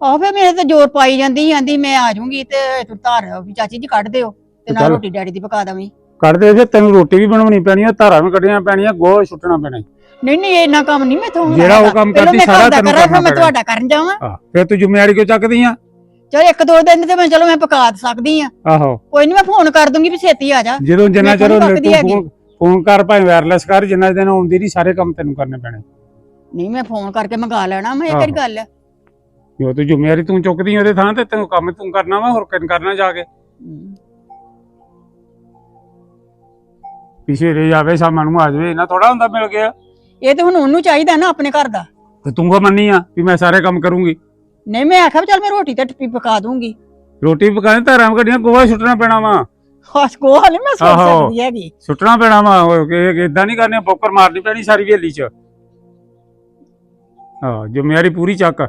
ਆਹੋ ਫੇ ਮੇਰੇ ਤੇ ਜ਼ੋਰ ਪਾਈ ਜਾਂਦੀ ਆਂਦੀ ਮੈਂ ਆ ਜਾਊਂਗੀ ਤੇ ਤੂੰ ਧਾਰ ਵੀ ਚਾਚੀ ਜੀ ਕੱਢ ਦਿਓ ਤੇ ਨਾਲ ਚੱਲ। ਰੋਟੀ ਡੈਡੀ ਦੀ ਪਕਾ ਦਵੀਂ। ਕੱਢ ਦੇ ਫਿਰ ਤੈਨੂੰ ਰੋਟੀ ਵੀ ਬਣਾਉਣੀ ਪੈਣੀ ਆ ਧਾਰਾਂ ਵੀ ਕੱਢਣੀਆਂ ਪੈਣੀਆਂ ਗੋਹ ਸੁੱਟਣਾ ਪੈਣਾ ਈ। ਨਹੀਂ ਨਹੀਂ ਇੰਨਾ ਕੰਮ ਨਹੀਂ ਮੈਂ ਤੋਂ ਜਿਹੜਾ ਉਹ ਕੰਮ ਕਰਦੀ ਸਾਰਾ ਤੈਨੂੰ ਕਰਾਂ ਕਰਨਾ ਮੈਂ ਪੈਣਾ। ਤੁਹਾਡਾ ਕਰਨ ਜਾਵਾਂ। ਆਹ ਫਿਰ ਤੂੰ ਜ਼ਿੰਮੇਵਾਰੀ ਕਿਉਂ ਚੱਕਦੀ ਆ? ਚਲ ਇੱਕ ਦੋ ਦਿਨ ਤੇ ਮੈਂ ਚਲੋ ਮੈਂ ਪਕਾ ਸਕਦੀ ਆ। ਆਹੋ। ਕੋਈ ਨਹੀਂ ਮੈਂ ਫੋਨ ਕਰ ਦੂੰਗੀ ਵੀ ਛੇਤੀ ਆ ਜਾ। ਜਦੋਂ ਜਿੰਨਾ ਮੈਂ ਚਿਰ ਉਹ ਪੱਕਦੀ ਤੂੰ ਹੈਗੀ। ਫੋਨ ਫੋਨ ਕਰ ਭਾਵੇਂ ਵਾਇਰਲੈਸ ਕਰ ਜਿੰਨਾ ਦਿਨ ਆਉਂਦੀ ਨਹੀਂ ਸਾਰੇ ਕੰਮ ਤੈਨੂੰ ਕਰਨੇ ਪੈਣੇ। ਨਹੀਂ ਮੈਂ ਫੋਨ ਕਰਕੇ ਮੰਗਾ ਲੈਣਾ ਮੈਂ ਇਹ ਕਿਹੜੀ ਗੱਲ। ਆ ਜੋ ਤੂੰ ਜ਼ਿੰਮੇਵਾਰੀ ਤੂੰ ਚੁੱਕਦੀ ਉਹਦੇ ਥਾਂ ਤੇ ਤੈਨੂੰ ਕੰਮ ਤੂੰ ਕਰਨਾ ਵਾ ਹੋਰ ਕਿਨ ਕਰਨਾ ਜਾ ਕੇ? ਪਿਛੇ ਰੇ ਜਾਵੇ ਸ਼ਾਮਾਂ ਨੂੰ ਆ ਜਾਵੇ ਇਹਨਾਂ ਥੋੜਾ ਹੁੰਦਾ ਮਿਲ ਗਿਆ। ਇਹ ਤੇ ਹੁਣ ਉਹਨੂੰ ਚਾਹੀਦਾ ਨਾ ਆਪਣੇ ਘਰ ਦਾ। ਤੇ ਤੂੰ ਕੋ ਮੰਨੀ ਆ ਵੀ ਮੈਂ ਸਾਰੇ ਕੰਮ ਕਰੂੰਗੀ? ਨਹੀਂ ਮੈਂ ਆਖਿਆ ਵੀ ਚੱਲ ਮੈਂ ਰੋਟੀ ਤੇ ਟੱਪੀ ਪਕਾ ਦੂੰਗੀ। ਰੋਟੀ ਪਕਾਣੇ ਧਾਰਾਂ ਕੱਢੀਆਂ ਗੋਹਾ ਸੁੱਟਣਾ ਪੈਣਾ ਵਾ। ਖਾਸ ਕੋ ਹਾਲੇ ਮੈਂ ਸੋਚ ਆਹੋ। ਸਕਦੀ ਹੈਗੀ। ਸੁੱਟਣਾ ਪੈਣਾ ਵਾ ਇਦਾਂ ਨਹੀਂ ਕਰਨੇ ਬੋਕਰ ਮਾਰਨੀ ਪੈਣੀ ਸਾਰੀ ਵੇਲੀ ਚ। ਹਾਂ ਜ਼ਿੰਮੇਵਾਰੀ ਪੂਰੀ ਚੱਕ।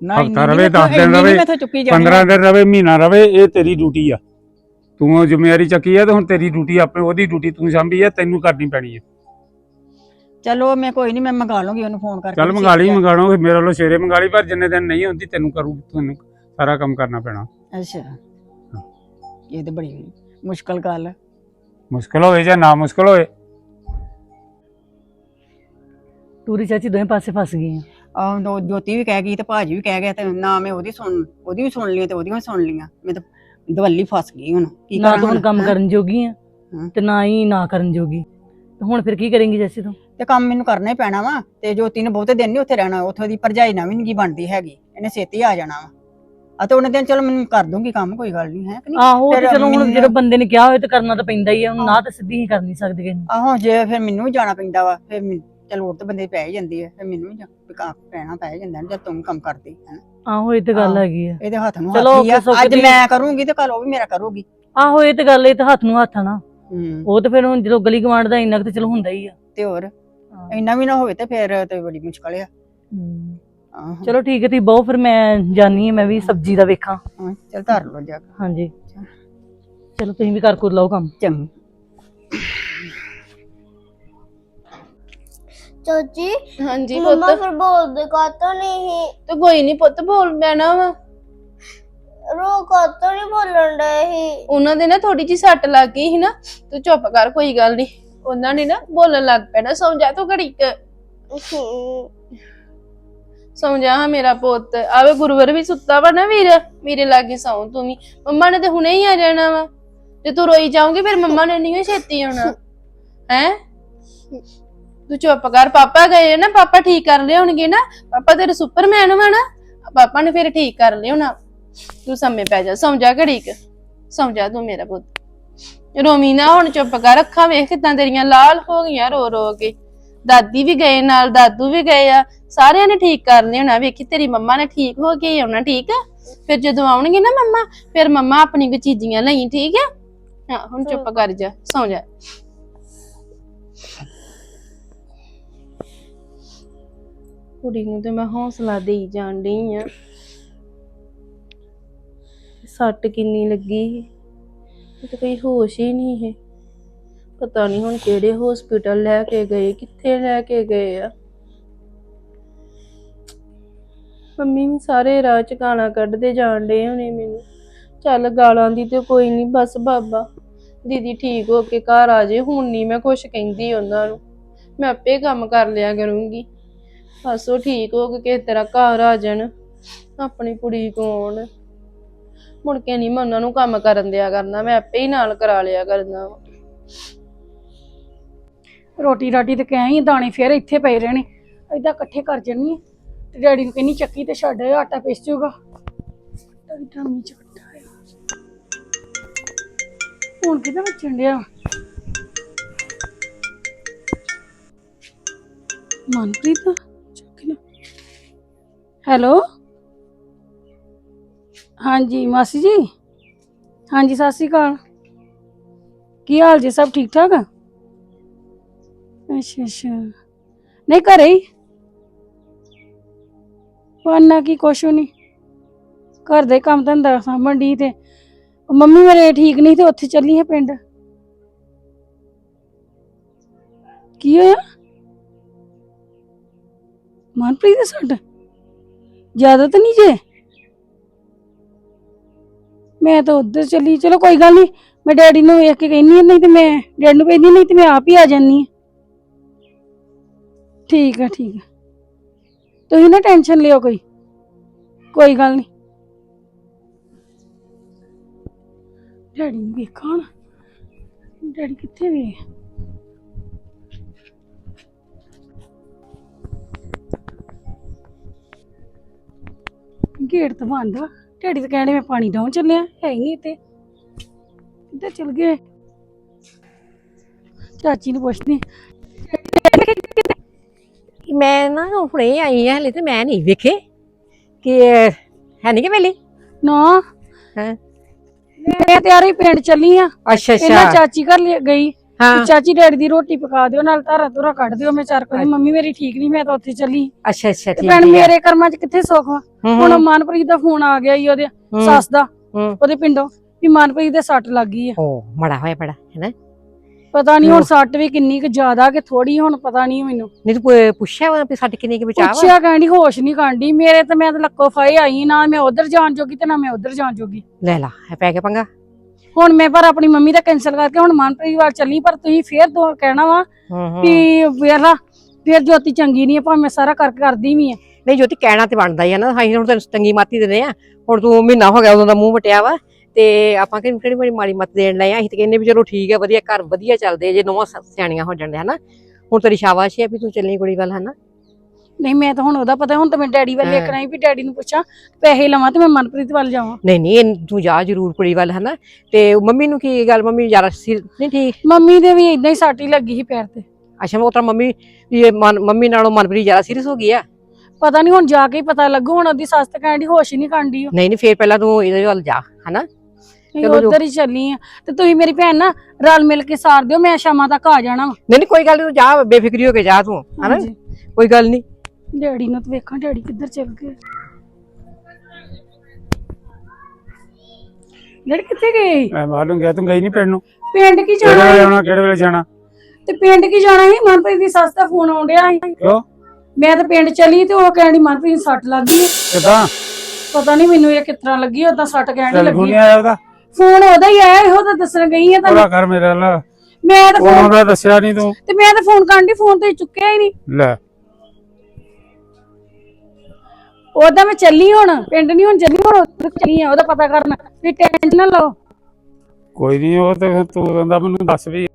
ਨਾ ਹਫ਼ਤਾ ਰਵੇ, ਦਸ ਦਿਨ ਰਵੇ, ਮੈਂ ਚੁੱਕੀ ਜਾਣੀ 15 ਦਿਨ ਰਵੇ ਮਹੀਨਾ ਰਵੇ ਇਹ ਤੇਰੀ ਡਿਊਟੀ ਆ। ਤੂੰ ਉਹ ਜ਼ਿੰਮੇਵਾਰੀ ਚੱਕੀ ਆ ਤੇ ਹੁਣ ਤੇਰੀ ਡਿਊਟੀ ਆਪੇ ਉਹਦੀ ਡਿਊਟੀ ਤੂੰ ਸੰਭੀ ਆ ਤੈਨੂੰ ਕਰਨੀ ਪੈਣੀ ਆ। ਚਲੋ ਮੈਂ ਕੋਈ ਨਹੀਂ ਮੈਂ ਮੰਗਾ ਲੂੰਗੀ ਉਹਨੂੰ ਫੋਨ ਕਰਕੇ ਚੱਲ ਮੰਗਾ ਲਈ ਮੰਗਾ ਲਓ ਮੇਰੇ ਵੱਲੋਂ ਸਵੇਰੇ ਮੰਗਾ ਲਈ ਪਰ ਜਿੰਨੇ ਦਿਨ ਨਹੀਂ ਹੁੰਦੀ ਤੈਨੂੰ ਕਰੂ ਤੈਨੂੰ ਸਾਰਾ ਕੰਮ ਕਰਨਾ ਪੈਣਾ। ਅੱਛਾ। ਇਹ ਤੇ ਬੜੀ ਮੁਸ਼ਕਲ ਗੱਲ। ਹੈ ਮੁਸ਼ਕਲ ਹੋਵੇ ਜਾਂ ਨਾ ਮੁਸ਼ਕਲ ਹੋਵੇ ਤੂਰੀ ਚਾਚੀ ਦੋਵੇਂ ਪਾਸੇ ਫਸ ਗਈ ਆ ਆਹ ਦੋ- ਜੋਤੀ ਵੀ ਕਹਿ ਗਈ ਤੇ ਭਾਜੀ ਵੀ ਕਹਿ ਗਿਆ ਤੇ ਨਾ ਮੈਂ ਉਹਦੀ ਸੁਣ ਉਹਦੀ ਵੀ ਸੁਣ ਲਈ ਤੇ ਉਹਦੀ ਵੀ ਸੁਣ ਲਈਆਂ। ਮੈਂ ਤਾਂ ਦਵੱਲੀ ਫਸ ਗਈ ਹੁਣ। ਕੀ ਨਾ ਤੂੰ ਹੁਣ ਕੰਮ ਹੈਂ? ਕਰਨ ਜੋਗੀ ਆ ਹਾਂ। ਤੇ ਨਾ ਹੀ ਨਾ ਕਰਨ ਜੋਗੀ। ਤੇ ਹੁਣ ਫਿਰ ਕੀ ਕਰੇਂਗੀ ਜੈਸੀ ਤੂੰ? ਤੇ ਕੰਮ ਮੈਨੂੰ ਕਰਨਾ ਹੀ ਪੈਣਾ ਵਾ ਤੇ ਜੋਤੀ ਨੇ ਬਹੁਤੇ ਦਿਨ ਨਹੀਂ ਉੱਥੇ ਰਹਿਣਾ ਉੱਥੋਂ ਦੀ ਭਰਜਾਈ ਨਾ ਵੀ ਨਹੀਂ ਬਣਦੀ ਹੈਗੀ ਇਹਨੇ ਛੇਤੀ ਆ ਜਾਣਾ ਵਾ। ਆ ਤੇ ਉਹਨੇ ਦਿਨ ਚਲੋ ਮੈਨੂੰ ਕਰ ਦੂੰਗੀ ਕੰਮ ਕੋਈ ਗੱਲ ਨਹੀਂ ਹੈ ਕਿ ਨਹੀਂ ਆਹੋ ਤੇ ਫਿਰ ਚਲੋ ਹੁਣ ਮੈਨੂੰ- ਜਦੋਂ ਬੰਦੇ ਨੇ ਕਿਹਾ ਹੋਏ ਤੇ ਕਰਨਾ ਤਾਂ ਪੈਂਦਾ ਹੀ ਆ ਹੁਣ ਨਾ ਤਾਂ ਸਿੱਧੀ ਹੀ ਕਰ ਨਹੀਂ ਸਕਦੇ ਕਿਸੇ ਨੂੰ। ਆਹੋ ਜੇ ਫਿਰ ਮੈਨੂੰ ਵੀ ਜਾਣਾ ਪੈਂਦਾ ਵਾ ਫਿਰ ਮੈਂ- ਚਲ ਹੋਰ ਤਾਂ ਬੰਦੇ ਪੈ ਹੀ ਜਾਂਦੀ ਹੈ ਫਿਰ ਮੈਨੂੰ ਵੀ ਜਾ- ਵੀ ਕੰਮ ਪੈਣਾ ਪੈ ਜਾਂਦਾ ਜਦ ਤੂੰ ਕੰਮ ਕਰਦੀ ਹੈ ਆਹੋ ਇਹ ਤੇ ਗੱਲ ਆਹੋ। ਹੈਗੀ ਆ। ਇਹਦੇ ਹੱਥ ਨੂੰ ਚਲੋ ਹੱਥ ਹੀ ਆ। ਔਖੇ ਸੌਖੇ ਅੱਜ ਦੀ- ਮੈਂ ਕਰੂੰਗੀ ਤੇ ਕੱਲ ਉਹ ਵੀ ਮੇਰਾ ਕਰੂਗੀ। ਆਹੋ ਇਹ ਤੇ ਗੱਲ ਇਹ ਤਾਂ ਹੱਥ ਨੂੰ ਹੱਥ ਆ ਨਾ। ਹੂੰ। ਉਹ ਤੇ ਫਿਰ ਹੁਣ ਜਦੋਂ ਗਲੀ ਗਵਾਂਡ ਦਾ ਇੰਨਾ ਕੁ ਤੇ ਚਲੋ ਹੁੰਦਾ ਹੀ ਆ। ਤੇ ਹੋਰ। ਇੰਨਾ ਵੀ ਨਾ ਹੋਵੇ ਤੇ ਫਿਰ ਤੇ ਬੜੀ ਮੁਸ਼ਕਲ ਆ। ਹਮ। ਆਹੋ। ਚਲੋ ਠੀਕ ਹੈ ਤੁਸੀਂ ਬਹੁ ਫਿਰ ਮੈਂ ਜਾਨੀ ਆ ਮੈਂ ਵੀ ਸਬਜ਼ੀ ਦਾ ਵੇਖਾਂ। ਹਾਂ, ਚੱਲ ਧਰ ਲੋ ਜਾ ਕੇ। ਹਾਂਜੀ। ਚਲੋ। ਤੁਸੀਂ ਵੀ ਕਰ ਕੁਰ ਲਓ ਕੰਮ। ਚੰਗਾ। ਚਾਚੀ? ਹਾਂਜੀ ਮੰਮਾ ਪੁੱਤ। ਫਿਰ ਬੋਲਦੇ ਕਾਤੋਂ ਨਹੀਂ? ਤੇ ਕੋਈ ਨਹੀਂ ਪੁੱਤ ਬੋਲ ਪੈਣਾ ਵਾ। ਰੋ ਕਾਤੋਂ ਨਹੀਂ ਬੋਲਣ ਡਏ ਸੀ? ਉਹਨਾਂ ਦੇ ਨਾ ਥੋੜੀ ਜੀ ਸੱਟ ਲੱਗ ਗਈ ਸੀ ਨਾ। ਤੂੰ ਚੁੱਪ ਕਰ ਕੋਈ ਗੱਲ ਨਹੀਂ ਉਹਨਾਂ ਨੇ ਨਾ ਬੋਲਣ ਲੱਗ ਪੈਣਾ ਸੌਂ ਜਾ ਤੂੰ ਘੜੀ ਕੁ। ਸੌਂ ਜਾ ਹਾਂ ਮੇਰਾ ਪੁੱਤ। ਆਵੇ ਗੁਰਵਰ ਵੀ ਸੁੱਤਾ ਵਾ ਨਾ ਵੀਰ ਮੇਰੇ ਲਾਗੇ ਸੌਂ ਤੂੰ ਵੀ। ਮੰਮਾ ਨੇ ਤੇ ਹੁਣੇ ਹੀ ਆ ਜਾਣਾ ਵਾ। ਜੇ ਤੂੰ ਰੋਈ ਜਾਉਂਗੀ ਫਿਰ ਮੰਮਾ ਨੇ ਨਹੀਂ ਛੇਤੀ ਆਉਣਾ। ਹੈ? ਤੂੰ ਚੁੱਪ ਕਰ ਪਾਪਾ ਗਏ ਨਾ ਪਾਪਾ ਠੀਕ ਕਰ ਲਿਆਉਣਗੇ ਨਾ ਪਾਪਾ ਤੇਰੇ ਸੁਪਰਮੈਨ ਵਾ ਨਾ ਪਾਪਾ ਨੇ ਫਿਰ ਠੀਕ ਕਰ ਲਿਆਉਣਾ। ਤੂੰ ਸਮੇਂ ਪੈ ਜਾ ਸੌਂ ਜਾ ਘੜੀ ਕੁ ਸੌਂ ਜਾ ਤੂੰ ਮੇਰਾ ਪੁੱਤ। ਰੋਮੀ ਨਾ ਹੁਣ ਚੁੱਪ ਕਰ ਅੱਖਾਂ ਵੇਖ ਕਿਦਾਂ ਤੇਰੀਆਂ ਲਾਲ ਹੋ ਗਈਆਂ ਰੋ ਰੋ ਕੇ। ਦਾਦੀ ਵੀ ਗਏ ਨਾਲ ਦਾਦੂ ਵੀ ਗਏ ਆ ਸਾਰਿਆਂ ਨੇ ਠੀਕ ਕਰ ਲਿਆਉਣਾ। ਵੇਖੀ ਤੇਰੀ ਮੰਮਾ ਨੇ ਠੀਕ ਹੋ ਕੇ ਹੀ ਆਉਣਾ ਠੀਕ ਆ? ਫਿਰ ਜਦੋਂ ਆਉਣਗੇ ਨਾ ਮੰਮਾ ਫਿਰ ਮੰਮਾ ਆਪਣੀ ਕੋ ਚੀਜ਼ੀਆਂ ਲਈ ਠੀਕ ਆ? ਹਾਂ ਹੁਣ ਚੁੱਪ ਕਰ ਜਾ ਸੌਂ ਜਾ। ਕੁੜੀ ਨੂੰ ਤੇ ਮੈਂ ਹੌਸਲਾ ਦੇਈ ਜਾਣ ਡਈ ਆ। ਸੱਟ ਕਿੰਨੀ ਲੱਗੀ ਸੀ। ਤੇ ਕੋਈ ਹੋਸ਼ ਹੀ ਨਹੀਂ ਹੈ ਪਤਾ ਨਹੀਂ ਹੁਣ ਕਿਹੜੇ ਹਸਪੀਟਲ ਲੈ ਕੇ ਗਏ, ਕਿੱਥੇ ਲੈ ਕੇ ਗਏ ਆ। ਮੰਮੀ ਵੀ ਸਾਰੇ ਰਾਹ ਚ ਗਾਲਾਂ ਕੱਢਦੇ ਜਾਣ ਡੇ ਹੋਣੇ ਮੈਨੂੰ। ਚੱਲ ਗਾਲਾਂ ਦੀ ਤੇ ਕੋਈ ਨਹੀਂ, ਬਸ ਬਾਬਾ। ਦੀਦੀ ਠੀਕ ਹੋ ਕੇ ਘਰ ਆ ਜੇ, ਹੁਣ ਨਹੀਂ ਮੈਂ ਕੁਛ ਕਹਿੰਦੀ ਉਹਨਾਂ ਨੂੰ। ਮੈਂ ਆਪੇ ਕੰਮ ਕਰ ਲਿਆ ਕਰੂੰਗੀ। ਬਸ ਉਹ ਠੀਕ ਹੋ ਕੇ ਕਿਸੇ ਤਰ੍ਹਾਂ ਘਰ ਆ ਜਾਣ। ਆਪਣੀ ਕੁੜੀ ਕੋਲ। ਮੁੜ ਕੇ ਨਹੀਂ ਮੈਂ ਉਹਨਾਂ ਨੂੰ ਕੰਮ ਕਰਨ ਦਿਆ ਕਰਨਾ, ਮੈਂ ਆਪੇ ਹੀ ਨਾਲ ਕਰਾ ਲਿਆ ਕਰਨਾ ਵਾ। ਰੋਟੀ ਰਾਟੀ ਤੇ ਕਹਿ ਹੀ ਦਾਣੇ ਫੇਰ ਇੱਥੇ ਪਏ ਰਹਿਣੇ। ਏਦਾਂ ਇਕੱਠੇ ਕਰ ਜੰਨੀ ਆ। ਤੇ ਡੈਡੀ ਨੂੰ ਕਹਿੰਨੀ ਚੱਕੀ ਤੇ ਛੱਡ ਆਟਾ ਪੀਸ ਜੂਗਾ ਟਾਂ ਮੀ ਚੱਟਾ ਆ। ਹੁਣ ਕਿਦਾਂ ਵੱਜਣ ਡਿਆ? ਮਨਪ੍ਰੀਤ? ਹੈਲੋ? ਹਾਂਜੀ, ਮਾਸੀ ਜੀ? ਹਾਂਜੀ, ਸਤਿ ਸ਼੍ਰੀ ਅਕਾਲ। ਕੀ ਹਾਲ ਜੀ, ਸਭ ਠੀਕ ਠਾਕ? ਅੱਛਾ ਅੱਛਾ। ਨਹੀਂ, ਘਰੇ ਹੀ। ਪਾਣਾ ਕੀ, ਕੁਛ ਨਹੀਂ। ਘਰ ਦੇ ਕੰਮ ਧੰਦਾ ਸਾਂਭਣ ਦੀ ਤੇ ਮੰਮੀ ਮੇਰੇ ਠੀਕ ਨਹੀਂ ਤੇ ਉੱਥੇ ਚੱਲੀ ਹੈ ਪਿੰਡ। ਕੀ ਹੋਇਆ? ਮਨਪ੍ਰੀਤ ਦੇ ਸੱਟ? ਜ਼ਿਆਦਾ ਤਾਂ ਨਹੀਂ ਜੇ ਮੈਂ ਤਾਂ ਉੱਧਰ ਚੱਲੀ ਚਲੋ ਕੋਈ ਗੱਲ ਨਹੀਂ ਮੈਂ ਡੈਡੀ ਨੂੰ ਵੇਖ ਕੇ ਕਹਿੰਨੀ ਆ, ਨਹੀਂ ਤੇ ਮੈਂ ਡੈਡੀ ਨੂੰ ਕਹਿੰਦੀ ਨਹੀਂ ਤੇ ਮੈਂ ਆਪ ਹੀ ਆ ਜਾਨੀ ਆ ਠੀਕ ਹੈ ਠੀਕ ਹੈ ਤੁਸੀਂ ਨਾ ਟੈਨਸ਼ਨ ਲਿਓ ਕੋਈ ਕੋਈ ਗੱਲ ਨਹੀਂ ਡੈਡੀ ਨੂੰ ਵੇਖਾਂ ਹੁਣ ਡੈਡੀ ਕਿੱਥੇ ਵੇ ਗੇਟ ਤਾਂ ਬੰਦ ਵਾ ਡੈਡੀ ਤਾਂ ਕਹਿੰਦੇ ਮੈਂ ਪਾਣੀ ਡਾਉਣ ਚੱਲਿਆ ਹੈ ਹੀ ਨਹੀਂ ਤੇ ਕਿੱਧਰ ਚਲ ਗਏ? ਚਾਚੀ ਨੂੰ ਪੁੱਛਦੀ ਮੈਂ ਨਾ ਹੁਣੇ ਆਈ ਆ ਹਲੇ ਤੇ ਮੈਂ ਨਹੀਂ ਵੇਖੇ। ਕਿ ਹੈ ਨਹੀਂ ਕਿ ਵੇਲੀ? ਨਾ। ਹੈਂ? ਮੈਂ ਤੇ ਆਰੀ ਪਿੰਡ ਚੱਲੀ ਆ। ਅੱਛਾ ਇਹਨਾਂ ਚਾਚੀ ਘਰ ਲਿਆ ਗਈ। ਹਾਂ। ਚਾਚੀ ਡੈਡੀ ਦੀ ਰੋਟੀ ਪਕਾ ਦਿਓ ਨਾਲ ਧਾਰਾ ਧੁਰਾ ਕੱਢ ਦਿਓ ਮੈਂ ਚਾਰ ਕੋਈ ਮੰਮੀ ਮੇਰੀ ਠੀਕ ਨਹੀਂ ਮੈਂ ਤਾਂ ਉੱਥੇ ਚੱਲੀ। ਅੱਛਾ ਅੱਛਾ ਠੀਕ ਭੈਣ ਹੈ ਮੇਰੇ ਕਰਮਾਂ 'ਚ ਕਿੱਥੇ ਸੁੱਖ ਵਾ? ਹੁਣ ਮਨਪ੍ਰੀਤ ਦਾ ਫੋਨ ਆ ਗਿਆ ਈ ਉਹਦੇ ਸੱਸ ਦਾ। ਉਹਦੇ ਪਿੰਡੋਂ ਵੀ ਮਨਪ੍ਰੀਤ ਦੇ ਸੱਟ ਲੱਗ ਗਈ ਆ। ਓ ਮੜਾ ਹੋਇਆ ਬੜਾ ਹੈ ਨਾ ਪਤਾ ਨਹੀਂ ਹੁਣ। ਸੱਟ ਵੀ ਕਿੰਨੀ ਕੁ ਜ਼ਿਆਦਾ ਕਿ ਥੋੜੀ ਹੁਣ ਪਤਾ ਨਹੀਂ ਮੈਨੂੰ। ਨਹੀਂ ਤੂੰ ਪੁ- ਪੁੱਛਿਆ ਵਾ ਵੀ ਸਾਡੇ ਕਿੰਨੇ ਕਿ ਬਚਾਵਾ ਪੁੱਛਿਆ ਕਹਿੰਦੀ ਹੋਸ਼ ਨਹੀਂ ਕਾਂਡੀ ਮੇਰੇ ਤੇ ਮੈਂ ਤਾਂ ਲੱਕੋ ਫਾਏ ਆਈ ਨਾ ਮੈਂ ਉਧਰ ਜਾਣ ਜੋਗੀ ਤੇ ਨਾ ਮੈਂ ਉਧਰ ਜਾਣ ਜੋਗੀ। ਲੈ ਲਾ ਪੈ ਗਿਆ ਪੰਗਾ। ਹੁਣ ਮੈਂ ਪਰ ਆਪਣੀ ਮੰਮੀ ਦਾ ਕੈਨਸਲ ਕਰਕੇ ਹੁਣ ਮਨਪ੍ਰੀਤ ਵੱਲ ਚੱਲੀ ਪਰ ਤੁਸੀਂ ਫੇਰ ਦੋ ਕਹਿਣਾ ਵਾ ਵੀ ਵੇਲਾ ਫਿਰ ਜੋਤੀ ਚੰਗੀ ਨਹੀਂ ਆ ਭਾਵੇਂ ਸਾਰਾ ਕਰਕੇ ਕਰਦੀ ਵੀ ਆ। ਨਹੀਂ ਜੋਤੀ ਕਹਿਣਾ ਤੇ ਬਣਦਾ ਹੀ ਆ ਨਾ ਅਸੀਂ ਹੁਣ ਤੈਨੂੰ ਤੰਗੀ ਮਾਤੀ ਦਿੰਦੇ ਆ। ਹੁਣ ਤੂੰ ਮਹੀਨਾ ਹੋ ਗਿਆ ਉਦੋਂ ਦਾ ਮੂੰਹ ਵਟਿਆ ਵਾ ਤੇ ਆਪਾਂ ਕਿਹੜੀ ਕਿਹੜੀ ਬੜੀ ਮਾੜੀ ਮੱਤ ਦੇਣ ਲਏ ਆ? ਅਸੀਂ ਤੇ ਕਹਿੰਦੇ ਵੀ ਚਲੋ ਠੀਕ ਹੈ ਵਧੀਆ ਘਰ ਵਧੀਆ ਚੱਲਦੇ ਆ ਜੇ ਨਵਾਂ ਸਿਆਣੀਆਂ ਹੋ ਜਾਂਦੇ ਹਨਾ। ਹੁਣ ਤੇਰੀ ਸ਼ਾਬਾਸ਼ ਹੈ ਵੀ ਤੂੰ ਚੱਲੀ ਕੁੜੀ ਵੱਲ ਹਨਾ। ਨਹੀਂ ਮੈਂ ਤਾਂ ਹੁਣ ਉਹਦਾ ਪਤਾ ਹੁਣ ਤਾਂ ਮੈਂ ਡੈਡੀ ਵੱਲ ਹਾਂ। ਵੇਖਣਾ ਸੀ ਵੀ ਡੈਡੀ ਨੂੰ ਪੁੱਛਾਂ ਪੈਸੇ ਲਵਾਂ ਤੇ ਮੈਂ ਮਨਪ੍ਰੀਤ ਵੱਲ ਜਾਵਾਂ। ਨਹੀਂ ਨਹੀਂ ਇਹ ਤੂੰ ਜਾ ਜ਼ਰੂਰ ਕੁੜੀ ਵੱਲ ਹਨਾ? ਤੇ ਮੰਮੀ ਨੂੰ ਕੀ ਗੱਲ ਮੰਮੀ ਸਿਰ ਨਹੀਂ ਠੀਕ? ਮੰਮੀ ਦੇ ਵੀ ਇਦਾਂ ਹੀ ਸੱਟ ਹੀ ਲੱਗੀ ਸੀ ਪੈਰ ਤੇ। ਅੱਛਾ ਉਹ ਤਾਂ ਮੰਮੀ ਇਹ ਮਨ- ਮੰਮੀ ਨਾਲੋਂ ਮਨਪ੍ਰੀਤ ਜ਼ਿਆਦਾ ਸੀਰੀਅਸ ਹੋ ਗਈ ਆ? ਪਤਾ ਨਹੀਂ ਹੁਣ ਜਾ ਕੇ ਹੀ ਪਤਾ ਲੱਗੂ ਹੁਣ ਉਹਦੀ ਸੱਸ ਤਾਂ ਕਹਿੰਦੀ ਹੋਸ਼ ਹੀ ਨਹੀਂ ਕਾਂਡੀ ਨਹੀਂ ਨਹੀਂ ਫੇਰ ਪਹਿਲਾਂ ਤੂੰ ਇਹਦੇ ਵੱਲ ਜਾ ਹਨਾ? ਨਹੀਂ ਚਲੋ ਜੋ- ਉਧਰ ਹੀ ਚੱਲੀ ਆ। ਤੇ ਤੁਸੀਂ ਮੇਰੀ ਭੈਣ ਨਾ ਰਲ ਮਿਲ ਕੇ ਸਾਰ ਦਿਓ ਮੈਂ ਸ਼ਾਮਾਂ ਤੱਕ ਆ ਜਾਣਾ ਵਾ। ਨਹੀਂ ਨਹੀਂ ਕੋਈ ਗੱਲ ਨੀ ਤੂੰ ਜਾ ਬੇਫਿਕਰੀ ਹੋ ਕੇ ਜਾ ਤੂੰ ਹਨਾ? ਹਾਂਜੀ। ਕੋਈ ਗੱਲ ਨਹੀਂ ਡੈਡੀ ਨੂੰ ਤਾਂ ਵੇਖਾਂ ਡੈਡੀ ਕਿੱਧਰ ਚੱਲ ਗਏ? ਡੈਡੀ ਕਿੱਥੇ ਗਏ? ਮੈਂ ਮਾਲੂਮ ਗਿਆ ਤੂੰ ਗਈ ਨਹੀਂ ਪਿੰਡ ਨੂੰ? ਪਿੰਡ ਕੀ ਕਿਹੜੇ ਜਾਣਾ ਵੇਲੇ? ਆਉਣਾ ਕਿਹੜੇ ਵੇਲੇ ਜਾਣਾ? ਤੇ ਪਿੰਡ ਕੀ ਜਾਣਾ ਸੀ? ਮਨਪ੍ਰੀਤ ਦੀ ਸੱਸ ਦਾ ਫੋਨ ਆਉਣ ਡਿਆ ਸੀ। ਕਿਉਂ? ਮੈਂ ਤਾਂ ਪਿੰਡ ਚਲੀ ਤੇ ਉਹ ਕਹਿੰਦੀ ਮਨਪ੍ਰੀਤ ਨੂੰ ਸੱਟ ਲੱਗ ਗਈ। ਹੈ। ਕਿਦਾਂ? ਪਤਾ ਨਹੀਂ ਮੈਨੂੰ ਇਹ ਕਿਸ ਤਰ੍ਹਾਂ ਲੱਗੀ ਉਦਾਂ ਸੱਟ ਕਹਿਣ ਚੱਲ ਲੱਗੀ। ਨਹੀਂ ਆਇਆ ਉਹਦਾ? ਫੋਨ ਉਹਦਾ ਹੀ ਆਇਆ ਇਹੋ ਤਾਂ ਦੱਸਣ ਗਈ ਆ ਤੁਹਾਨੂੰ। ਉਹਦਾ ਕਰ ਮੇਰੇ ਨਾਲ ਮੈਂ ਤਾਂ ਉਹਨੂੰ ਫੋਨ ਦਾ ਦੱਸਿਆ ਨਹੀਂ ਤੂੰ। ਤੇ ਮੈਂ ਤਾਂ ਫੋਨ ਕਰਨ ਦੀ ਫੋਨ ਤੇ ਚੁੱਕਿਆ ਹੀ ਨਹੀਂ ਲੈ। ਉਹਦਾ ਮੈਂ ਚੱਲੀ ਹੁਣ, ਪਿੰਡ ਨਹੀਂ ਹੁਣ ਚੱਲੀ, ਹੁਣ ਉੱਧਰ ਚੱਲੀ ਆ, ਉਹਦਾ ਪਤਾ ਕਰਨਾ। ਵੀ ਟੈਨਸ਼ਨ ਨਾ ਲਓ। ਕੋਈ ਨਹੀਂ ਉਹ ਤੇ ਫਿਰ ਤੂੰ ਕਹਿੰਦਾ ਮੈਨੂੰ ਦੱਸ ਵੀ